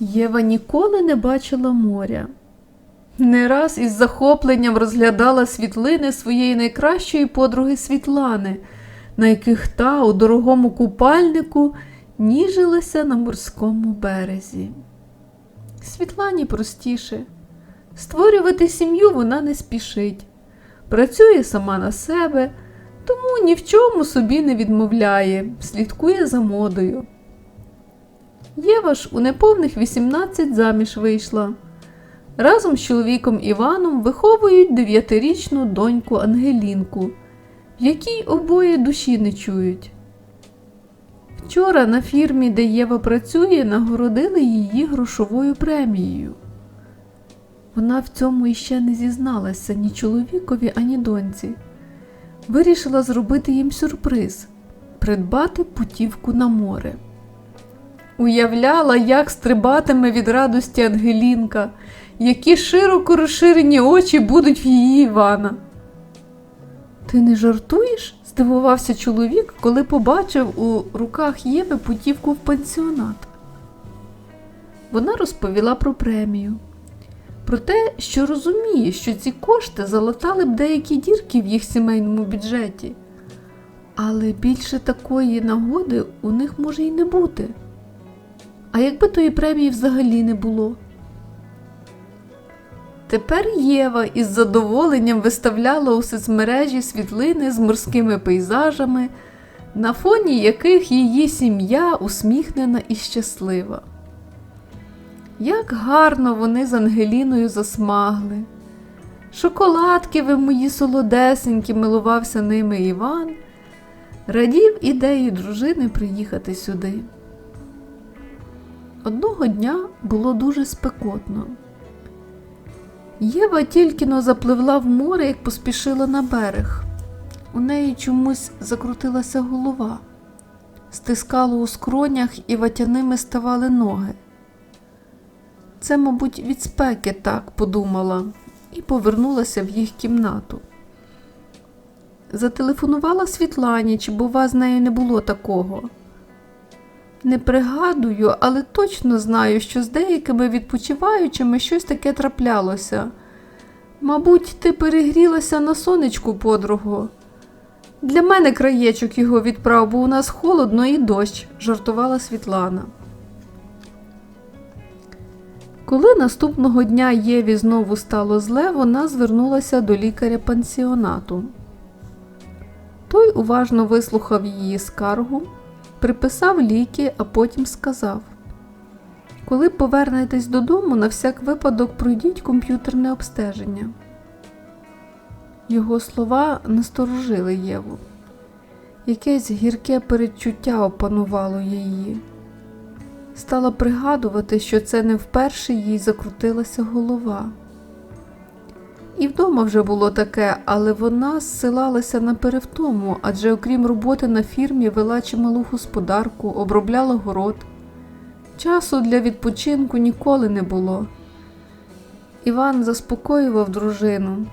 Єва ніколи не бачила моря. Не раз із захопленням розглядала світлини своєї найкращої подруги Світлани, на яких та у дорогому купальнику ніжилася на морському березі. Світлані простіше. Створювати сім'ю вона не спішить, працює сама на себе, тому ні в чому собі не відмовляє, слідкує за модою. Єва ж у неповних 18 заміж вийшла. Разом з чоловіком Іваном виховують дев'ятирічну доньку Ангелінку, в якій обоє душі не чують. Вчора на фірмі, де Єва працює, нагородили її грошовою премією. Вона в цьому іще не зізналася ні чоловікові, ані доньці. Вирішила зробити їм сюрприз придбати путівку на море. Уявляла, як стрибатиме від радості Ангелінка, які широко розширені очі будуть в її Івана. Ти не жартуєш? здивувався чоловік, коли побачив у руках Єви путівку в пансіонат. Вона розповіла про премію, про те, що розуміє, що ці кошти залатали б деякі дірки в їх сімейному бюджеті, але більше такої нагоди у них може й не бути. А якби тої премії взагалі не було? Тепер Єва із задоволенням виставляла у соцмережі світлини з морськими пейзажами, на фоні яких її сім'я усміхнена і щаслива. Як гарно вони з Ангеліною засмагли. Шоколадки ви мої солодесенькі, милувався ними Іван, радів ідеї дружини приїхати сюди. Одного дня було дуже спекотно. Єва тільки но запливла в море, як поспішила на берег. У неї чомусь закрутилася голова, стискало у скронях і ватяними ставали ноги. Це, мабуть, від спеки так подумала і повернулася в їх кімнату. Зателефонувала Світлані, чи, бува, з нею не було такого. Не пригадую, але точно знаю, що з деякими відпочиваючими щось таке траплялося. Мабуть, ти перегрілася на сонечку, подруго. Для мене краєчок його відправ, бо у нас холодно і дощ, жартувала Світлана. Коли наступного дня Єві знову стало зле, вона звернулася до лікаря пансіонату. Той уважно вислухав її скаргу приписав ліки, а потім сказав: Коли повернетесь додому, на всяк випадок пройдіть комп'ютерне обстеження. Його слова насторожили Єву. Якесь гірке передчуття опанувало її. Стала пригадувати, що це не вперше їй закрутилася голова. І вдома вже було таке, але вона зсилалася на перевтому, адже окрім роботи на фірмі вела чималу господарку, обробляла город. Часу для відпочинку ніколи не було. Іван заспокоював дружину.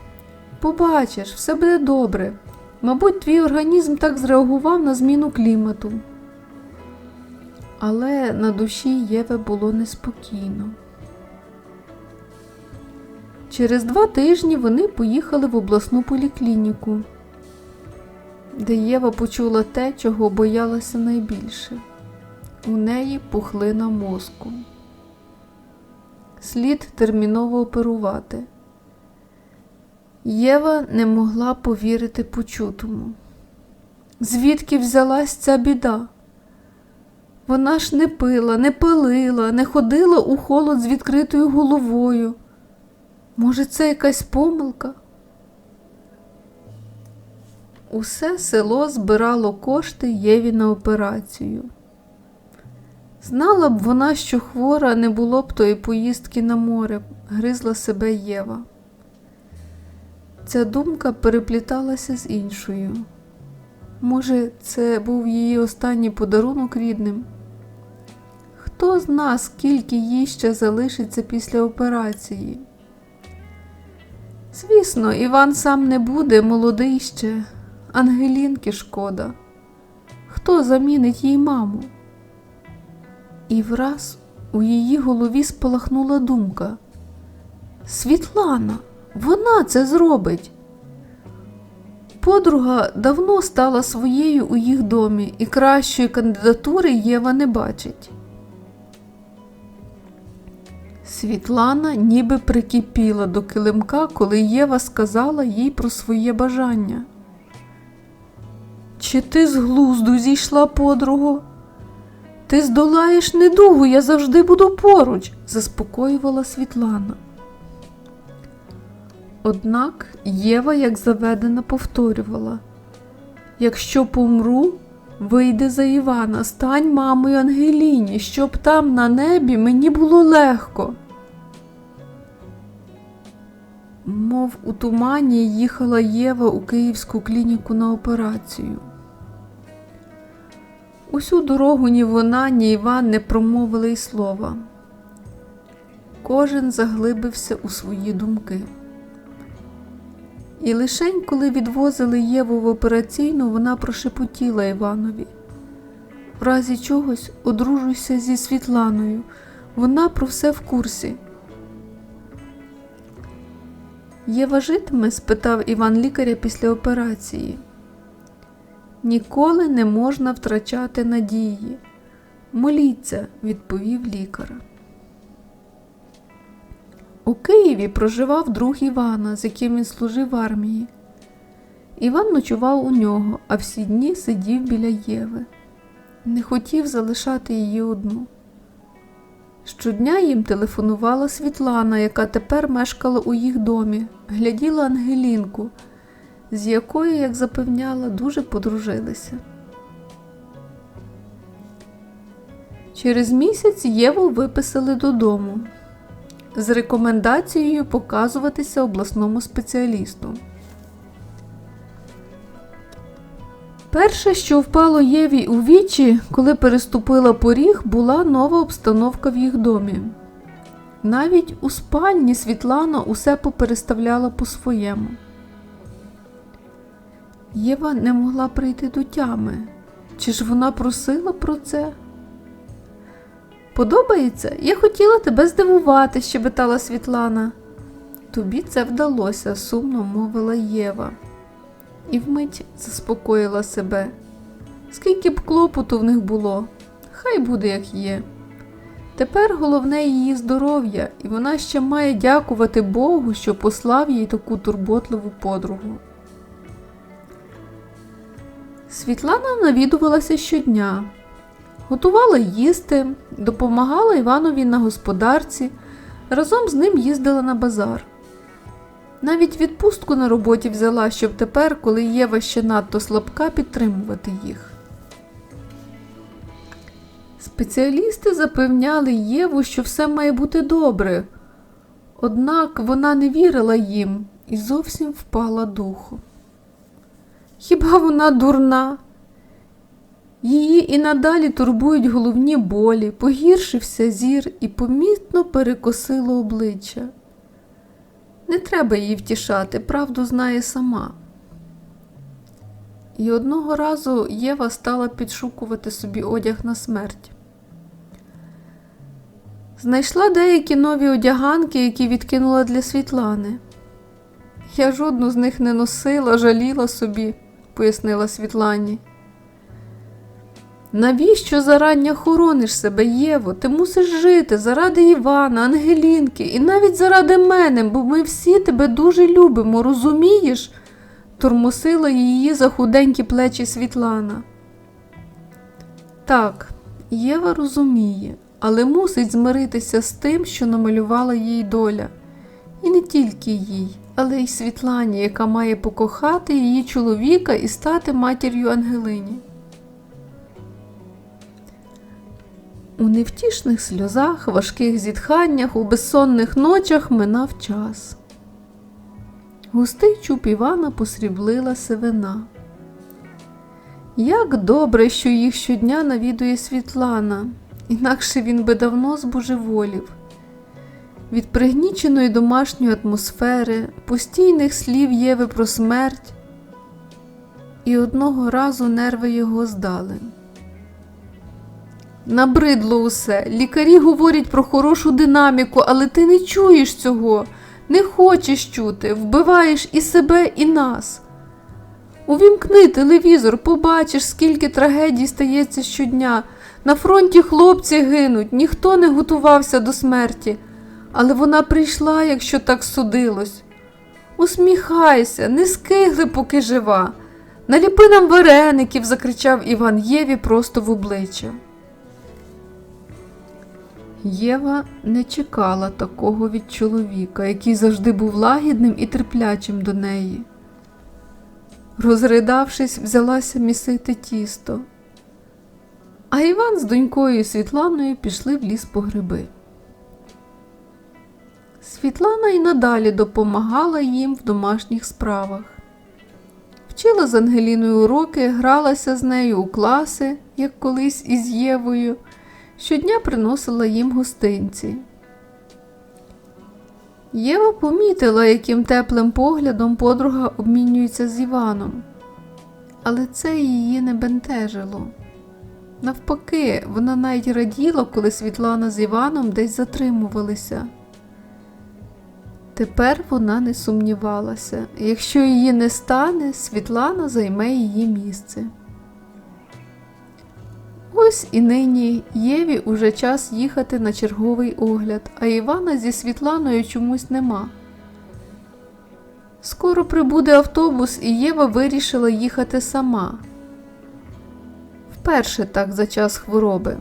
Побачиш, все буде добре. Мабуть, твій організм так зреагував на зміну клімату. Але на душі Єве було неспокійно. Через два тижні вони поїхали в обласну поліклініку, де Єва почула те, чого боялася найбільше. У неї пухлина мозку. Слід терміново оперувати. Єва не могла повірити почутому. Звідки взялась ця біда? Вона ж не пила, не палила, не ходила у холод з відкритою головою. Може, це якась помилка? Усе село збирало кошти Єві на операцію. Знала б вона, що хвора не було б тої поїздки на море, гризла себе Єва. Ця думка перепліталася з іншою. Може, це був її останній подарунок рідним? Хто зна, скільки їй ще залишиться після операції? Звісно, Іван сам не буде, молодий ще, Ангелінки шкода. Хто замінить їй маму? І враз у її голові спалахнула думка. Світлана, вона це зробить. Подруга давно стала своєю у їх домі, і кращої кандидатури Єва не бачить. Світлана ніби прикипіла до килимка, коли Єва сказала їй про своє бажання. Чи ти з глузду зійшла, подруго? Ти здолаєш недугу, я завжди буду поруч, заспокоювала Світлана. Однак Єва, як заведена, повторювала Якщо помру, вийди за Івана, стань мамою Ангеліні, щоб там на небі мені було легко. Мов у тумані їхала Єва у Київську клініку на операцію. Усю дорогу ні вона, ні Іван не промовили й слова. Кожен заглибився у свої думки. І лишень, коли відвозили Єву в операційну, вона прошепотіла Іванові. В разі чогось одружуйся зі Світланою, вона про все в курсі. Єва житиме? спитав Іван лікаря після операції. Ніколи не можна втрачати надії. Моліться, відповів лікар. У Києві проживав друг Івана, з яким він служив в армії. Іван ночував у нього, а всі дні сидів біля Єви. Не хотів залишати її одну. Щодня їм телефонувала Світлана, яка тепер мешкала у їх домі, гляділа Ангелінку, з якою, як запевняла, дуже подружилися. Через місяць Єву виписали додому з рекомендацією показуватися обласному спеціалісту. Перше, що впало Єві у вічі, коли переступила поріг, була нова обстановка в їх домі. Навіть у спальні Світлана усе попереставляла по-своєму. Єва не могла прийти до тями. Чи ж вона просила про це? Подобається? Я хотіла тебе здивувати, щебетала Світлана. Тобі це вдалося, сумно мовила Єва. І вмить заспокоїла себе. Скільки б клопоту в них було, хай буде, як є. Тепер головне її здоров'я, і вона ще має дякувати Богу, що послав їй таку турботливу подругу. Світлана навідувалася щодня, готувала їсти, допомагала Іванові на господарці, разом з ним їздила на базар. Навіть відпустку на роботі взяла, щоб тепер, коли Єва ще надто слабка, підтримувати їх. Спеціалісти запевняли Єву, що все має бути добре, однак вона не вірила їм і зовсім впала духу. Хіба вона дурна? Її і надалі турбують головні болі, погіршився зір і помітно перекосило обличчя. Не треба її втішати, правду знає сама. І одного разу Єва стала підшукувати собі одяг на смерть. Знайшла деякі нові одяганки, які відкинула для Світлани. Я жодну з них не носила, жаліла собі, пояснила Світлані. Навіщо зарання хорониш себе, Єво? Ти мусиш жити заради Івана, Ангелінки і навіть заради мене, бо ми всі тебе дуже любимо, розумієш? Турмосила її за худенькі плечі Світлана. Так, Єва розуміє, але мусить змиритися з тим, що намалювала їй доля. І не тільки їй, але й Світлані, яка має покохати її чоловіка і стати матір'ю Ангелині. У невтішних сльозах, важких зітханнях, у безсонних ночах минав час. Густий чуб Івана посріблила сивина. Як добре, що їх щодня навідує Світлана, інакше він би давно збожеволів. Від пригніченої домашньої атмосфери, постійних слів Єви про смерть, і одного разу нерви його здали. Набридло усе. Лікарі говорять про хорошу динаміку, але ти не чуєш цього, не хочеш чути, вбиваєш і себе, і нас. Увімкни телевізор, побачиш, скільки трагедій стається щодня. На фронті хлопці гинуть, ніхто не готувався до смерті. Але вона прийшла, якщо так судилось. Усміхайся, не скигли, поки жива. Наліпи нам вареників, закричав Іван Єві просто в обличчя. Єва не чекала такого від чоловіка, який завжди був лагідним і терплячим до неї. Розридавшись, взялася місити тісто. А Іван з донькою Світланою пішли в ліс по гриби. Світлана й надалі допомагала їм в домашніх справах. Вчила з Ангеліною уроки, гралася з нею у класи, як колись із Євою, щодня приносила їм гостинці. Єва помітила, яким теплим поглядом подруга обмінюється з Іваном, але це її не бентежило. Навпаки, вона навіть раділа, коли Світлана з Іваном десь затримувалися. Тепер вона не сумнівалася, якщо її не стане, Світлана займе її місце. Ось і нині Єві уже час їхати на черговий огляд, а Івана зі Світланою чомусь нема. Скоро прибуде автобус, і Єва вирішила їхати сама. Вперше так за час хвороби.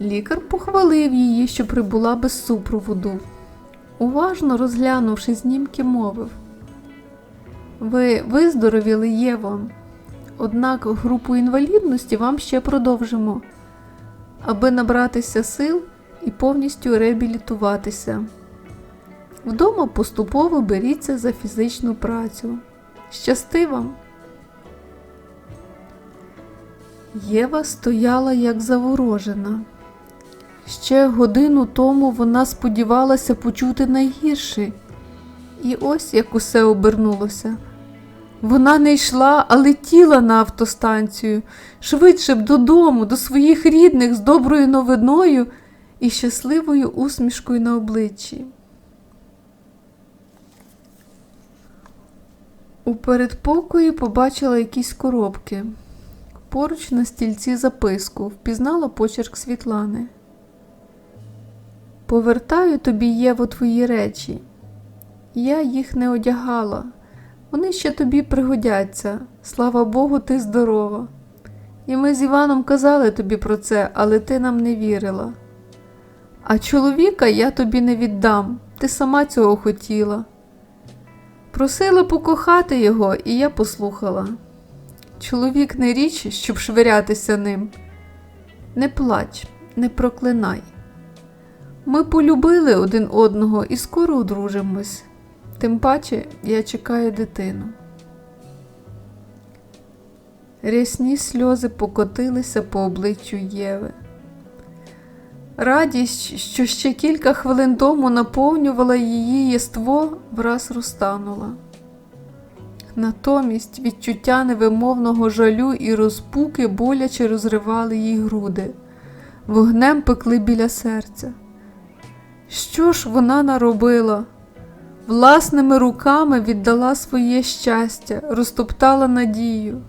Лікар похвалив її, що прибула без супроводу. Уважно розглянувши знімки, мовив Ви виздоровіли Єво, однак групу інвалідності вам ще продовжимо, аби набратися сил і повністю реабілітуватися. Вдома поступово беріться за фізичну працю. Щасти вам! Єва стояла як заворожена. Ще годину тому вона сподівалася почути найгірше, і ось як усе обернулося. Вона не йшла, а летіла на автостанцію, швидше б додому, до своїх рідних з доброю новиною і щасливою усмішкою на обличчі. У передпокої побачила якісь коробки. Поруч на стільці записку впізнала почерк Світлани. Повертаю тобі, Єво, твої речі. Я їх не одягала. Вони ще тобі пригодяться. Слава Богу, ти здорова. І ми з Іваном казали тобі про це, але ти нам не вірила. А чоловіка я тобі не віддам, ти сама цього хотіла. Просила покохати його, і я послухала. Чоловік не річ, щоб швирятися ним. Не плач, не проклинай. Ми полюбили один одного і скоро одружимось. Тим паче я чекаю дитину. Рясні сльози покотилися по обличчю Єви. Радість, що ще кілька хвилин тому наповнювала її єство, враз розтанула. Натомість відчуття невимовного жалю і розпуки боляче розривали їй груди, вогнем пекли біля серця. Що ж вона наробила? Власними руками віддала своє щастя, розтоптала надію.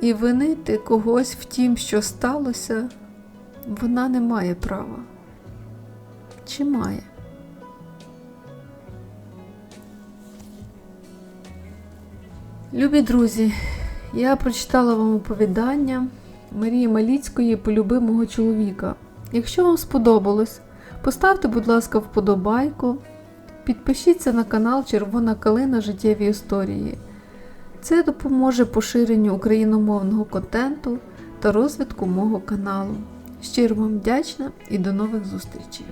І винити когось в тім, що сталося, вона не має права. Чи має? Любі друзі, я прочитала вам оповідання Марії Маліцької Полюби мого чоловіка. Якщо вам сподобалось, поставте, будь ласка, вподобайку, підпишіться на канал Червона Калина Життєві історії. Це допоможе поширенню україномовного контенту та розвитку мого каналу. Щиро вам вдячна і до нових зустрічей!